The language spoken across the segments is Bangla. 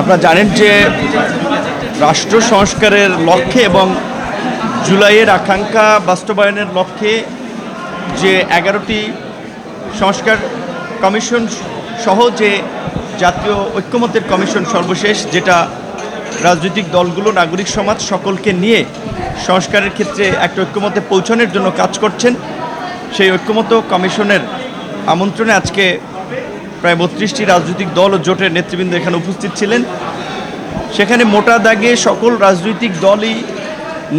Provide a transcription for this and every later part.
আপনারা জানেন যে রাষ্ট্র সংস্কারের লক্ষ্যে এবং জুলাইয়ের আকাঙ্ক্ষা বাস্তবায়নের লক্ষ্যে যে এগারোটি সংস্কার কমিশন সহ যে জাতীয় ঐক্যমতের কমিশন সর্বশেষ, যেটা রাজনৈতিক দলগুলো, নাগরিক সমাজ সকলকে নিয়ে সংস্কারের ক্ষেত্রে একটা ঐক্যমতে পৌঁছানোর জন্য কাজ করছেন। সেই ঐক্যমত কমিশনের আমন্ত্রণে আজকে প্রায় বত্রিশটি রাজনৈতিক দল ও জোটের নেতৃবৃন্দ এখানে উপস্থিত ছিলেন। সেখানে মোটা দাগে সকল রাজনৈতিক দলই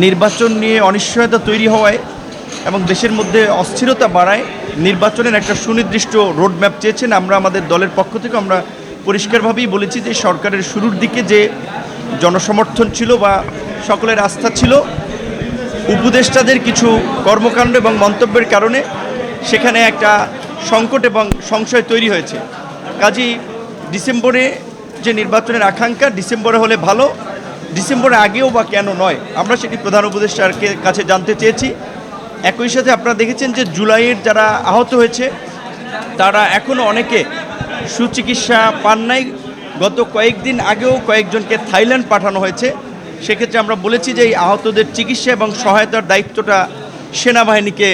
নির্বাচন নিয়ে অনিশ্চয়তা তৈরি হওয়ায় এবং দেশের মধ্যে অস্থিরতা বাড়ায় নির্বাচনের একটা সুনির্দিষ্ট রোডম্যাপ চেয়েছেন। আমরা আমাদের দলের পক্ষ থেকে আমরা পরিষ্কারভাবেই বলেছি যে সরকারের শুরুর দিকে যে জনসমর্থন ছিল বা সকলের আস্থা ছিল, উপদেষ্টাদের কিছু কর্মকাণ্ড এবং মন্তব্যের কারণে সেখানে একটা সংকট এবং সংশয় তৈরি হয়েছে। কাজী, ডিসেম্বরে যে নির্বাচনের আকাঙ্ক্ষা, ডিসেম্বরে হলে ভালো, ডিসেম্বরে আগেও বা কেন নয়, আমরা সেটি প্রধান উপদেষ্টার কাছে জানতে চেয়েছি। একই সাথে আপনারা দেখেছেন যে জুলাইয়ের যারা আহত হয়েছে, তারা এখনও অনেকে সুচিকিৎসা পান নাই। গত কয়েকদিন আগেও কয়েকজনকে থাইল্যান্ড পাঠানো হয়েছে। সেক্ষেত্রে আমরা বলেছি যে এই আহতদের চিকিৎসা এবং সহায়তার দায়িত্বটা সেনাবাহিনীকে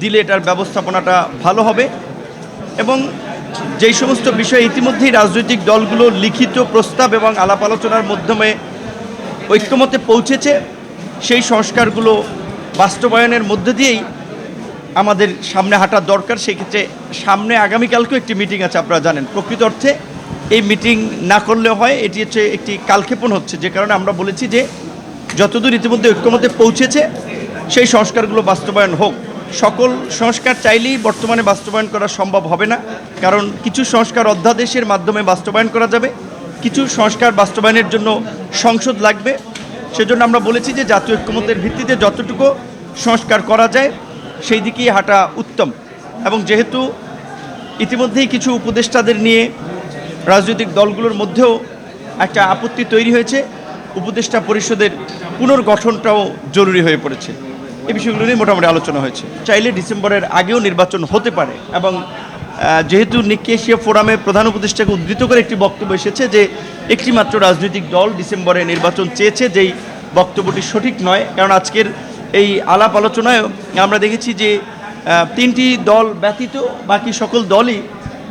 দিলে এটার ব্যবস্থাপনাটা ভালো হবে। এবং যেই সমস্ত বিষয়ে ইতিমধ্যেই রাজনৈতিক দলগুলো লিখিত প্রস্তাব এবং আলাপ আলোচনার মাধ্যমে ঐক্যমতে পৌঁছেছে, সেই সংস্কারগুলো বাস্তবায়নের মধ্যে দিয়েই আমাদের সামনে হাঁটার দরকার। সেক্ষেত্রে সামনে আগামীকালকেও একটি মিটিং আছে, আপনারা জানেন। প্রকৃত অর্থে এই মিটিং না করলে হয়, এটি হচ্ছে একটি কালক্ষেপণ হচ্ছে। যে কারণে আমরা বলেছি যে যতদূর ইতিমধ্যে ঐক্যমতে পৌঁছেছে, সেই সংস্কারগুলো বাস্তবায়ন হোক। সকল সংস্কার চাইলেই বর্তমানে বাস্তবায়ন করা সম্ভব হবে না। কারণ কিছু সংস্কার অধ্যাদেশের মাধ্যমে বাস্তবায়ন করা যাবে, কিছু সংস্কার বাস্তবায়নের জন্য সংসদ লাগবে। সেজন্য আমরা বলেছি যে জাতীয় ঐক্যমতের ভিত্তিতে যতটুকু সংস্কার করা যায়, সেই দিকেই হাঁটা উত্তম। এবং যেহেতু ইতিমধ্যেই কিছু উপদেষ্টাদের নিয়ে রাজনৈতিক দলগুলোর মধ্যেও একটা আপত্তি তৈরি হয়েছে, উপদেষ্টা পরিষদের পুনর্গঠনটাও জরুরি হয়ে পড়েছে। এই বিষয়গুলো নিয়ে মোটামুটি আলোচনা হয়েছে। চাইলে ডিসেম্বরের আগেও নির্বাচন হতে পারে এবং যেহেতু নিকি এশিয়া ফোরামে প্রধান উপদেষ্টাকে উদ্ধৃত করে একটি বক্তব্য এসেছে যে একটি মাত্র রাজনৈতিক দল ডিসেম্বরে নির্বাচন চেয়েছে, যেই বক্তব্যটি সঠিক নয়। কারণ আজকের এই আলাপ আলোচনায় আমরা দেখেছি যে তিনটি দল ব্যতীত বাকি সকল দলই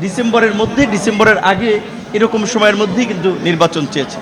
ডিসেম্বরের মধ্যে, ডিসেম্বরের আগে এরকম সময়ের মধ্যেই কিন্তু নির্বাচন চেয়েছে।